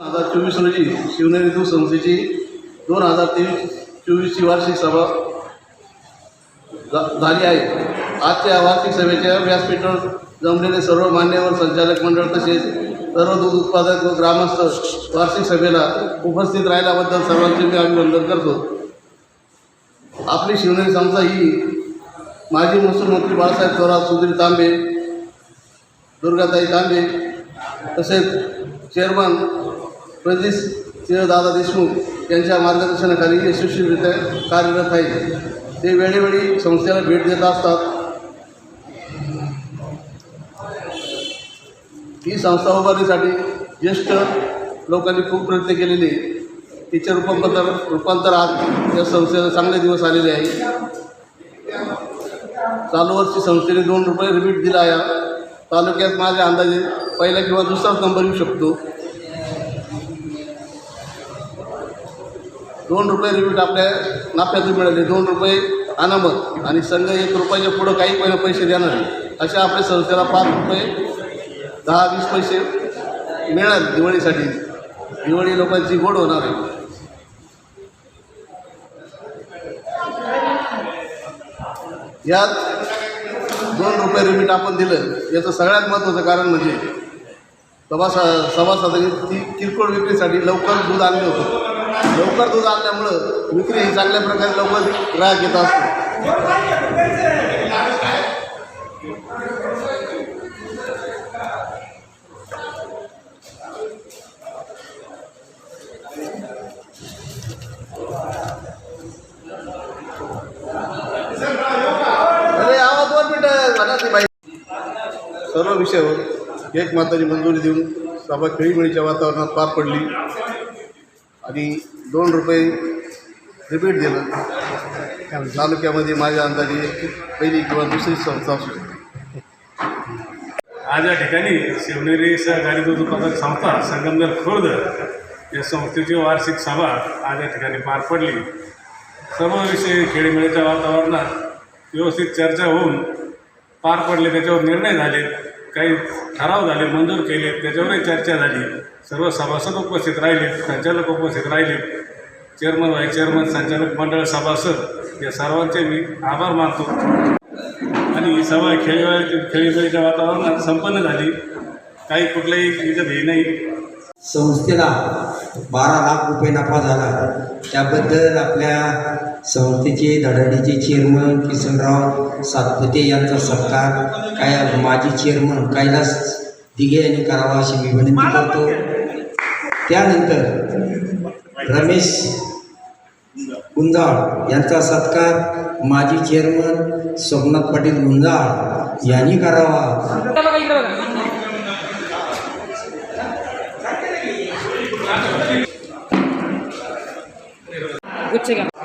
हजार चोवीस रोजी शिवनेरी दूध संस्थेची दोन हजार तेवीस चोवीसची वार्षिक सभा झा- झाली आहे. आजच्या वार्षिक सभेच्या व्यासपीठावर जमलेले सर्व मान्यवर संचालक मंडळ तसेच सर्व दूध उत्पादक व ग्रामस्थ वार्षिक सभेला उपस्थित राहिल्याबद्दल सर्वांचे मी अभिनंदन करतो. आपली शिवनेरी संस्था ही माजी महसूल मंत्री बाळासाहेब थोरात सुधीर तांबे दुर्गाताई तांबे तसेच चेअरमन प्रदेश दादा देशमुख यांच्या मार्गदर्शनाखाली यशस्वीरित्या कार्यरत आहे ते वेळोवेळी संस्थेला भेट देत असतात. ही संस्था उभारण्यासाठी ज्येष्ठ लोकांनी खूप प्रयत्न केलेले तिचे रूपांतर रूपांतर आज या संस्थेला चांगले दिवस आलेले आहे. चालू वर्षी संस्थेने दोन रुपये रिपीट दिला आहे तालुक्यात माझ्या अंदाजे पहिला किंवा दुसराच नंबर येऊ शकतो. दोन रुपये रिमिट आपल्या नाफ्यातून मिळाले दोन रुपये अनामत आणि संघ एक रुपयाच्या पुढं काही पहिला पैसे देणार नाही. अशा आपल्या संस्थेला पाच रुपये दहा वीस पैसे मिळाले दिवाळीसाठी. दिवाळी लोकांची गोड होणार आहे. यात दोन रुपये रिमिट आपण दिलं. याचं सगळ्यात महत्त्वाचं कारण म्हणजे सभासा सभासदांनी ती किरकोळ विक्रीसाठी लवकर दूध आणलं होतं. लवकर दूध आणल्यामुळं विक्री ही चांगल्या प्रकारे लवकर ग्राहक येत असतो. अरे आवाज सर्व विषयावर एक माताची मंजुरी देऊन सभा खेळीमेळीच्या वातावरणात पार पडली. आणि दोन रुपये रिपीट दिलं. तालुक्यामध्ये माझ्या अंदाजे पहिली किंवा दुसरी संस्था असू शकते. आज या ठिकाणी शिवनेरी सहकारी दूध उत्पादक संस्था संगमनेर खुर्द या संस्थेची वार्षिक सभा आज या ठिकाणी पार पडली. सर्व विषय खेळीमेळीच्या वातावरणात व्यवस्थित चर्चा होऊन पार पडले त्याच्यावर निर्णय झाले. काही ठराव झाले मंजूर केले त्याच्यावरही चर्चा झाली. सर्व सभासद उपस्थित राहिले संचालक उपस्थित राहिले. चेअरमन व्हाईस चेअरमन संचालक मंडळ सभासद या सर्वांचे मी आभार मानतो. आणि ही सभा खेळीवाळी खेळीमेळीच्या वातावरणात संपन्न झाली. काही कुठलंही विगत हे नाही. संस्थेला बारा लाख रुपये नफा झाला. त्याबद्दल आपल्या संस्थेचे धडाडीचे चेअरमन किसनराव सातपुते यांचा सत्कार काय माजी चेअरमन कैलास दिघे यांनी करावा अशी मी विनंती करतो. त्यानंतर रमेश गुंजाळ यांचा सत्कार माजी चेअरमन सोमनाथ पाटील गुंजाळ यांनी करावा. escuché que no.